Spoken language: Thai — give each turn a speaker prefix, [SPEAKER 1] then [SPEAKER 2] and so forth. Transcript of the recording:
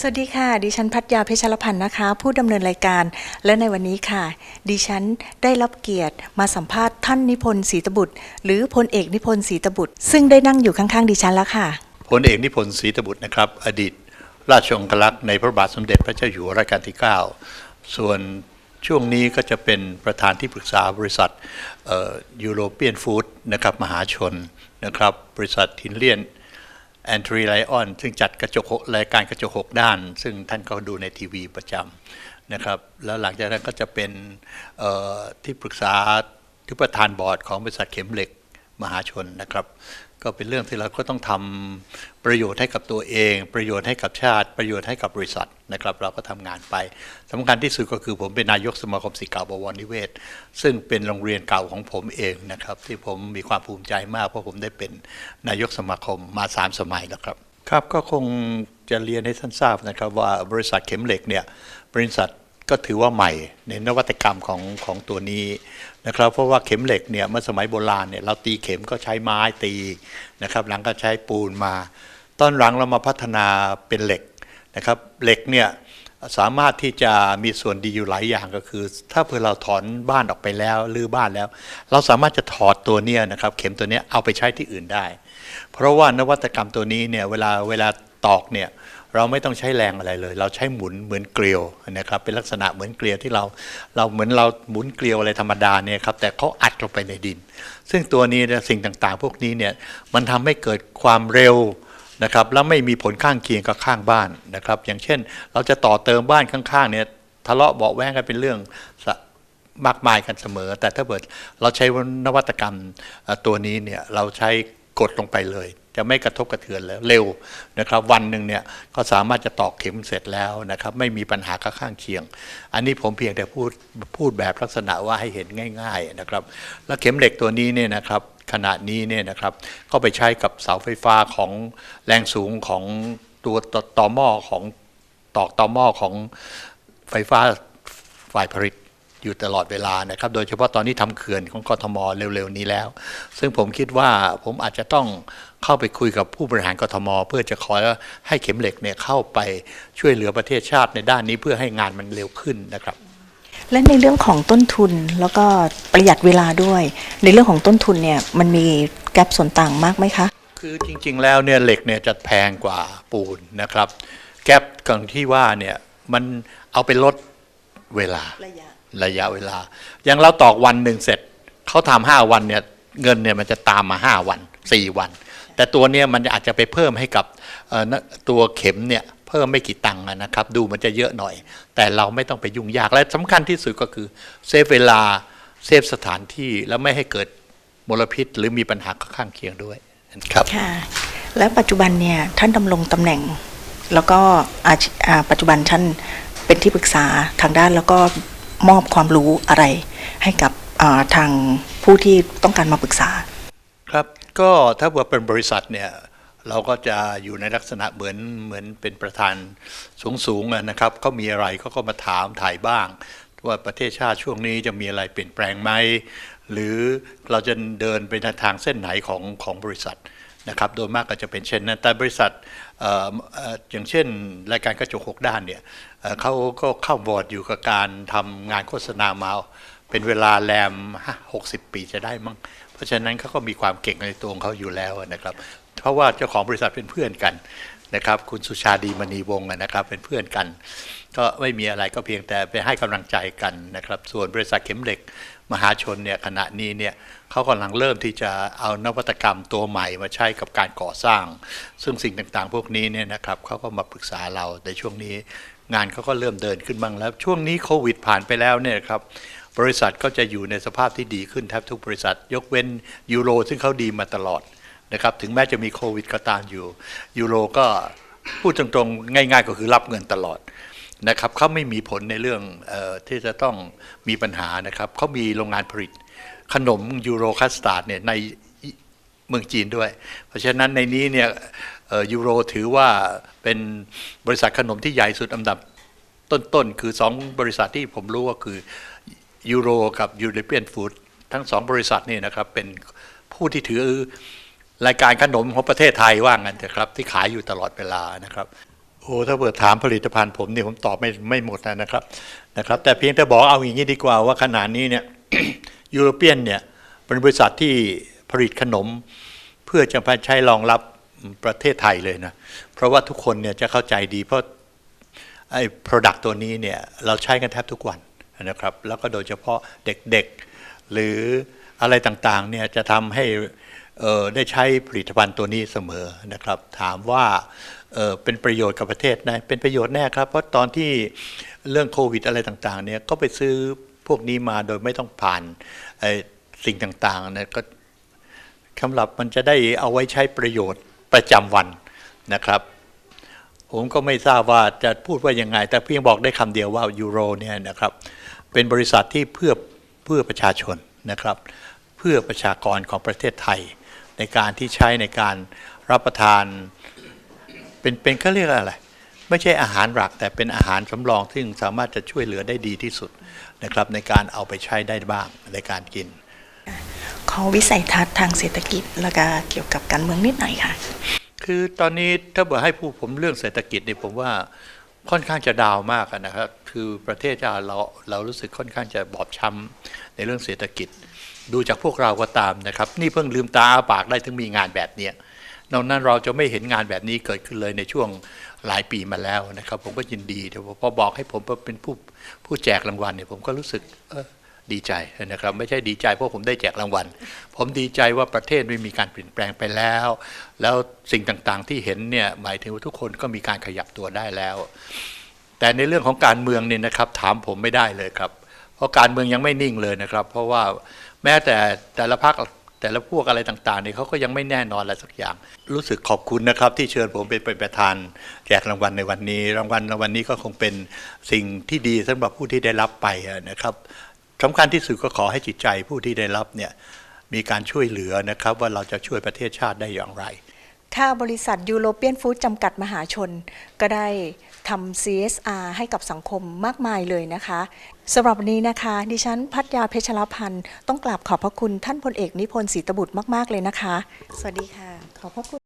[SPEAKER 1] สวัสดีค่ะ ดิฉันพัทยาเพชรพันธ์นะคะ ผู้ดำเนินรายการ และในวันนี้ค่ะ ดิฉันได้รับเกียรติมาสัมภาษณ์ท่านนิพนธ์ศรีตบุตร หรือพลเอกนิพนธ์ศรีตบุตร ซึ่งได้นั่งอยู่ข้างๆดิฉันแล้วค่ะ
[SPEAKER 2] พลเอกนิพนธ์ศรีตบุตรนะครับ อดีต ราชองครักษ์ในพระบาทสมเด็จพระเจ้าอยู่หัวรัชกาลที่ 9 ส่วนช่วงนี้ก็จะเป็นประธานที่ปรึกษาบริษัทยูโรเปียนฟู้ดนะครับมหาชนนะครับบริษัททินเลียน แอนทรีไลออนซึ่งจัดกระจกรายการกระจกหกด้าน ซึ่งท่านก็ดูในทีวีประจำนะครับแล้วหลังจากนั้นก็จะเป็นที่ปรึกษาที่ประธานบอร์ดของบริษัทเข็มเหล็กมหาชนนะครับ ก็เป็นเรื่องที่เราก็ต้องทำประโยชน์ให้กับตัวเอง ประโยชน์ให้กับชาติ ประโยชน์ให้กับบริษัทนะครับ เราก็ทำงานไปสำคัญที่สุดก็คือผมเป็นนายกสมาคมศิษย์เก่าบวรนิเวศ ซึ่งเป็นโรงเรียนเก่าของผมเองนะครับ ที่ผมมีความภูมิใจมากเพราะผมได้เป็นนายกสมาคมมาสามสมัยแล้วครับครับก็คงจะเรียนให้ท่านทราบนะครับว่าบริษัทเข็มเหล็กเนี่ยบริษัท ก็ถือว่าใหม่ในนวัตกรรมของของตัวนี้นะครับ เพราะว่าเข็มเหล็กเนี่ยเมื่อสมัยโบราณเนี่ยเราตีเข็มก็ใช้ไม้ตีนะครับ หลังก็ใช้ปูนมาตอนหลังเรามาพัฒนาเป็นเหล็กนะครับเหล็กเนี่ยสามารถที่จะมีส่วนดีอยู่หลายอย่างก็คือ ถ้าเผื่อเราถอนบ้านออกไปแล้วรื้อบ้านแล้ว เราสามารถจะถอดตัวเนี้ยนะครับ เข็มตัวเนี้ยเอาไปใช้ที่อื่นได้ เพราะว่านวัตกรรมตัวนี้เนี่ยเวลาเวลาตอกเนี่ย เราไม่ต้องใช้แรงอะไรเลย เราใช้หมุนเหมือนเกลียวนะครับเป็นลักษณะเหมือนเกลียวที่เราเราเหมือนเราหมุนเกลียวอะไรธรรมดาเนี่ยครับแต่เขาอัดลงไปในดิน ซึ่งตัวนี้สิ่งต่างๆ พวกนี้เนี่ยมันทำให้เกิดความเร็วนะครับแล้วไม่มีผลข้างเคียงกับข้างบ้านนะครับ อย่างเช่น เราจะต่อเติมบ้านข้างๆเนี่ยทะเลาะเบาะแว้งกันเป็นเรื่องมากมายกันเสมอ แต่ถ้าเกิดเราใช้นวัตกรรมตัวนี้เนี่ยเราใช้กดลงไปเลย จะไม่กระทบกระเทือนแล้วเร็วนะครับ วันหนึ่งเนี่ยก็สามารถจะตอกเข็มเสร็จแล้วนะครับ ไม่มีปัญหากับข้างเคียง อันนี้ผมเพียงแต่พูดพูดแบบลักษณะว่าให้เห็นง่าย ๆนะครับ แล้วเข็มเหล็กตัวนี้เนี่ยนะครับขณะนี้เนี่ยนะครับก็ไปใช้กับเสาไฟฟ้าของแรงสูงของตัวต่อหม้อของตอกต่อหม้อของไฟฟ้าฝ่ายผลิตอยู่ตลอดเวลานะครับ โดยเฉพาะตอนนี้ทำเขื่อนของกทมเร็วๆนี้แล้ว ซึ่งผมคิดว่าผมอาจจะต้อง เข้าไปคุยกับผู้บริหารกทม เพื่อจะขอให้เข็มเหล็กเนี่ยเข้าไปช่วยเหลือประเทศชาติในด้านนี้เพื่อให้งานมันเร็วขึ้นนะครับ
[SPEAKER 1] และในเรื่องของต้นทุนแล้วก็ประหยัดเวลาด้วย ในเรื่องของต้นทุนเนี่ยมันมีแกลบส่วนต่างมากไหมคะ
[SPEAKER 2] คือจริงๆแล้วเนี่ยเหล็กเนี่ยจะแพงกว่าปูนนะครับ แก๊ปกังที่ว่าเนี่ยมันเอาไปลดเวลา
[SPEAKER 1] ระยะ
[SPEAKER 2] ระยะเวลา อย่างเราตอกวันหนึ่งเสร็จเขาทำห้าวันเนี่ยเงินเนี่ยมันจะตามมาห้าวันสี่วัน แต่ตัวเนี่ยมันอาจจะไปเพิ่มให้กับเอ่อนะตัวเข็มเนี่ยเพิ่มไม่กี่ตังค์อะนะครับ ดูมันจะเยอะหน่อย แต่เราไม่ต้องไปยุ่งยากและสำคัญที่สุดก็คือเซฟเวลาเซฟสถานที่แล้วไม่ให้เกิดมลพิษ หรือมีปัญหาข้างเคียงด้วยครับ
[SPEAKER 1] ค่ะและปัจจุบันเนี่ยท่านดำรงตำแหน่ง แล้วก็อาชีอ่าปัจจุบันท่านเป็นที่ปรึกษาทางด้านแล้วก็มอบความรู้อะไรให้กับอ่าทางผู้ที่ต้องการมาปรึกษา
[SPEAKER 2] ครับ ก็ถ้าว่าเป็นบริษัทเนี่ยเราก็จะอยู่ในลักษณะเหมือนเหมือนเป็นประธานสูงสูงๆนะครับเขามีอะไรเขาก็มาถามถ่ายบ้าง ว่าประเทศชาติช่วงนี้จะมีอะไรเปลี่ยนแปลงไหมหรือเราจะเดินไปในทางเส้นไหนของของบริษัทนะครับโดยมากก็จะเป็นเช่นนั้นแต่บริษัทอออย่างเช่น รายการกระจกหกด้านเนี่ยเขาก็เข้าบอร์ดอยู่กับการทำงานโฆษณามาเป็นเวลาแรมหกสิบปีจะได้มั้ง เพราะฉะนั้นเขาก็มีความเก่งในตัวของเขาอยู่แล้วนะครับ เพราะว่าเจ้าของบริษัทเป็นเพื่อนกันนะครับ คุณสุชาดีมณีวงศ์นะครับ เป็นเพื่อนกัน ก็ไม่มีอะไรก็เพียงแต่ไปให้กำลังใจกันนะครับ ส่วนบริษัทเข็มเหล็กมหาชนเนี่ยขณะนี้เนี่ยเขากำลังเริ่มที่จะเอานวัตกรรมตัวใหม่มาใช้กับการก่อสร้าง ซึ่งสิ่งต่างๆ พวกนี้เนี่ยนะครับเขาก็มาปรึกษาเราในช่วงนี้ งานเขาก็เริ่มเดินขึ้นบ้างแล้ว ช่วงนี้โควิดผ่านไปแล้วเนี่ยครับ บริษัทก็จะอยู่ในสภาพที่ดีขึ้นแทบทุกบริษัท ยกเว้นยูโรซึ่งเขาดีมาตลอดนะครับถึงแม้จะมีโควิดก็ตามอยู่ยูโรก็พูดตรงๆ ง่าย ๆ ก็คือรับเงินตลอดนะครับเขาไม่มีผลในเรื่องออที่จะต้องมีปัญหานะครับเขามีโรงงานผลิต ขนมยูโรคัสตาร์ดเนี่ยในเมืองจีนด้วย เพราะฉะนั้นในนี้เนี่ยยูโรถือว่าเป็นบริษัทขนมที่ใหญ่สุดอันดับต้นๆ คือ 2 บริษัทที่ผมรู้ก็คือ ยูโรกับยู r รเปียนฟู้ดทั้งสองบริษัทนี่นะครับ เป็นผู้ที่ถือรายการขนมของประเทศไทยว่างั้นเถอะครับ ที่ขายอยู่ตลอดเวลานะครับโอ้ถ้าเปิดถามผลิตภัณฑ์ผมเนี่ยผมตอบไม่ไม่หมดนะครับนะครับ แต่เพียงแต่บอกเอาอย่างนี้ดีกว่าว่าขณะนี้เนี่ยยูโรเปียนเนี่ยเป็นบริษัทที่ผลิตขนม เพื่อจะไปใช้รองรับประเทศไทยเลยนะ เพราะว่าทุกคนเนี่ยจะเข้าใจดีเพราะไอ้ Product ตัวนี้เนี่ยเราใช้กันแทบทุกวัน นะครับ แล้วก็โดยเฉพาะเด็กๆ หรืออะไรต่างๆเนี่ยจะทำให้ได้ใช้ผลิตภัณฑ์ตัวนี้เสมอนะครับ ถามว่าเเป็นประโยชน์กับประเทศไหนเป็นประโยชน์แน่ครับ เพราะตอนที่เรื่องโควิดอะไรต่างๆเนี่ยก็ไปซื้อพวกนี้มาโดยไม่ต้องผ่านสิ่งต่างๆนี่ยก็สำหรับมันจะได้เอาไว้ใช้ประโยชน์ประจำวันนะครับ ผมก็ไม่ทราบว่าจะพูดว่ายังไง แต่เพียงบอกได้คำเดียวว่ายูโรเนี่ยนะครับเป็นบริษัทที่เพื่อเพื่อประชาชนนะครับ เพื่อประชากรของประเทศไทย ในการที่ใช้ในการรับประทาน เป็นเป็นเขาเรียกอะไร ไม่ใช่อาหารหลัก แต่เป็นอาหารสำรองซึ่งสามารถจะช่วยเหลือได้ดีที่สุดนะครับ ในการเอาไปใช้ได้บ้างในการกิน
[SPEAKER 1] ขอวิสัยทัศน์ทางเศรษฐกิจแล้วก็เกี่ยวกับการเมืองนิดหน่อยค่ะ
[SPEAKER 2] คือตอนนี้ถ้าบอกให้พูดผมเรื่องเศรษฐกิจเนี่ยผมว่าค่อนข้างจะดาวมากนะครับ คือประเทศเราเรารู้สึกค่อนข้างจะบอบช้ำในเรื่องเศรษฐกิจ ดูจากพวกเราก็ตามนะครับ นี่เพิ่งลืมตาอาปากได้ถึงมีงานแบบเนี้ยนอกนั้นเราจะไม่เห็นงานแบบนี้เกิดขึ้นเลยในช่วงหลายปีมาแล้วนะครับ ผมก็ยินดีแต่พอบอกให้ผมเป็นผู้ผู้แจกรางวัลเนี่ยผมก็รู้สึกเออ ดีใจนะครับ ไม่ใช่ดีใจเพราะผมได้แจกรางวัล ผมดีใจว่าประเทศไม่มีการเปลี่ยนแปลงไปแล้ว แล้วสิ่งต่างๆที่เห็นเนี่ยหมายถึงว่าทุกคนก็มีการขยับตัวได้แล้ว แต่ในเรื่องของการเมืองเนี่ยนะครับถามผมไม่ได้เลยครับ เพราะการเมืองยังไม่นิ่งเลยนะครับ เพราะว่าแม้แต่แต่ละพรรคแต่ละพวกอะไรต่างๆเนี่ยเขาก็ยังไม่แน่นอนอะไรสักอย่าง รู้สึกขอบคุณนะครับ ที่เชิญผมเป็นประธานแจกรางวัลในวันนี้ รางวัลในวันนี้ก็คงเป็นสิ่งที่ดีสำหรับผู้ที่ได้รับไปนะครับ สำคัญที่สุดก็ขอให้จิตใจผู้ที่ได้รับเนี่ยมีการช่วยเหลือนะครับว่าเราจะช่วยประเทศชาติได้อย่างไร
[SPEAKER 1] ค่าบริษัทยูโรเปียนฟู้ดจำกัดมหาชน ก็ได้ทำ CSR ให้กับสังคมมากมายเลยนะคะสำหรับวันนี้นะคะ ดิฉันพัทยาเพชรพันธ์ต้องกราบขอบพระคุณท่านพลเอกนิพนธ์ศรีตบุตรมาก ๆ เลยนะคะ สวัสดีค่ะ ขอบพระคุณ